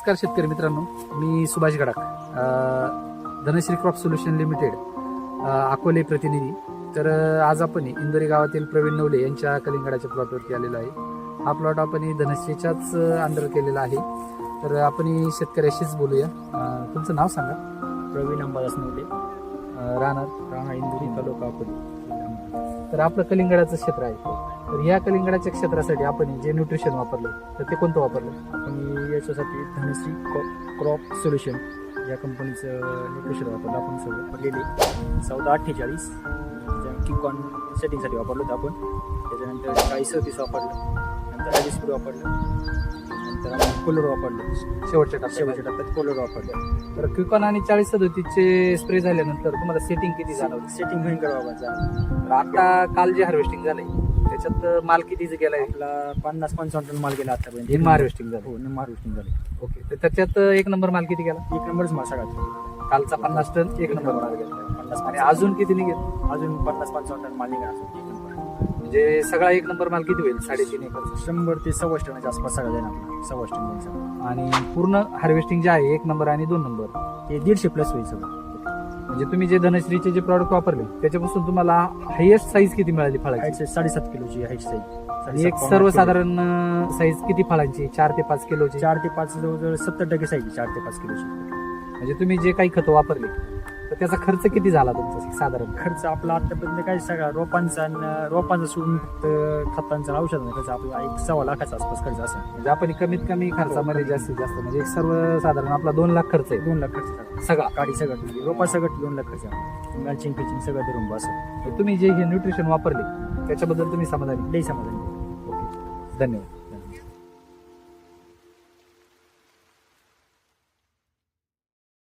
नमस्कार शेतकरी मित्रांनो मी Subhash Gadakh. Dhanashree crop solution limited Akole प्रतिनिधी. तर आज आपण इंदोरी गावातील प्रवीण नवले यांच्या कलिंगडाच्या प्लॉटवरती आलेलो आहे. हा प्लॉट आपण धनश्रीच्याच अंडर केलेला आहे. तर आपण शेतकऱ्याशीच बोलूया. तुमचं नाव सांगा. प्रवीण अंबादास नवले. राहणार. राणा इंदुरी तालुका अहमदनगर. तर आपलं कलिंगडाचं क्षेत्र आहे. तर या कलिंगडाच्या क्षेत्रासाठी आपण जे न्यूट्रिशन वापरलं तर ते कोणतं वापरलं? आपण याच्यासाठी धनश्री क्रॉ- क्रॉप सोल्युशन या कंपनीचं न्यूट्रिशन वापरलं आपण सगळं. वापरलेले चौदा अठ्ठेचाळीस किकॉन सेटिंगसाठी वापरलं होतं आपण. त्याच्यानंतर चाळीस सतीस वापरलं. नंतर ॲडिस्प्रो वापरलं. नंतर आपण कोलर वापरलं. शेवटच्या टप्प्यात. शेवटच्या टप्प्यात कोलर वापरलं. तर क्युकॉन आणि चाळीस सदोतीसचे स्प्रे झाल्यानंतर तुम्हाला सेटिंग किती जाणवली? सेटिंग भयंकर तर आता काल जे हार्वेस्टिंग झालंय त्याच्यात माल किती गेलाय? आपला पन्नास पंचावन्न टन माल गेला आतापर्यंत. निम्म हार्वेस्टिंग झालं हो निम्मा हार्वेस्टिंग झाली ओके. तर त्याच्यात एक नंबर माल किती गेला? एक नंबरच माल सगळ्यात. कालचा पन्नास टन एक नंबर माल गेला. पन्नास आणि अजून किती निघेल? अजून पन्नास पंचावन्न टन माल निघा अजून एक नंबर म्हणजे सगळा एक नंबर माल किती होईल? साडेतीन एकर. शंभर ते सव्वाश टनाच्या आसपास सगळं जाईल आपला. सव्वाश टन जाईल सगळं. आणि पूर्ण हार्वेस्टिंग जे आहे एक नंबर आणि दोन नंबर ते दीडशे प्लस होईल सगळं. म्हणजे तुम्ही जे धनश्रीचे जे प्रॉडक्ट वापरले त्याच्यापासून तुम्हाला हायएस्ट साईज किती मिळाली फळाची? हाईट साडेसात किलोची हाईट आणि साईज एक सर्वसाधारण साईज किती फळांची? चार ते पाच किलोची. चार ते पाच जवळजवळ सत्तर टक्के साईज चार ते पाच किलोची. म्हणजे तुम्ही जे काही खतं वापरले तर त्याचा खर्च किती झाला तुमचा? साधारण. खर्च आपला आतापर्यंत काय सगळा रोपांचा आणि रोपांचा सोडून फक्त खतांचा आणि औषधांचा खर्च आपला एक सव्वा लाखाच्या आसपास खर्च असेल. म्हणजे आपण कमीत कमी खर्चामध्ये जास्तीत जास्त म्हणजे सर्वसाधारण आपला दोन लाख खर्च आहे. दोन लाख खर्च झाला. सगळा. गाडी सगळं म्हणजे रोपा सगळं दोन लाख खर्च मॅचिंग पिचिंग सगळं धरून बस तर तुम्ही जे हे न्यूट्रिशन वापरले त्याच्याबद्दल तुम्ही समाधानी? लई समाधान. ओके. धन्यवाद.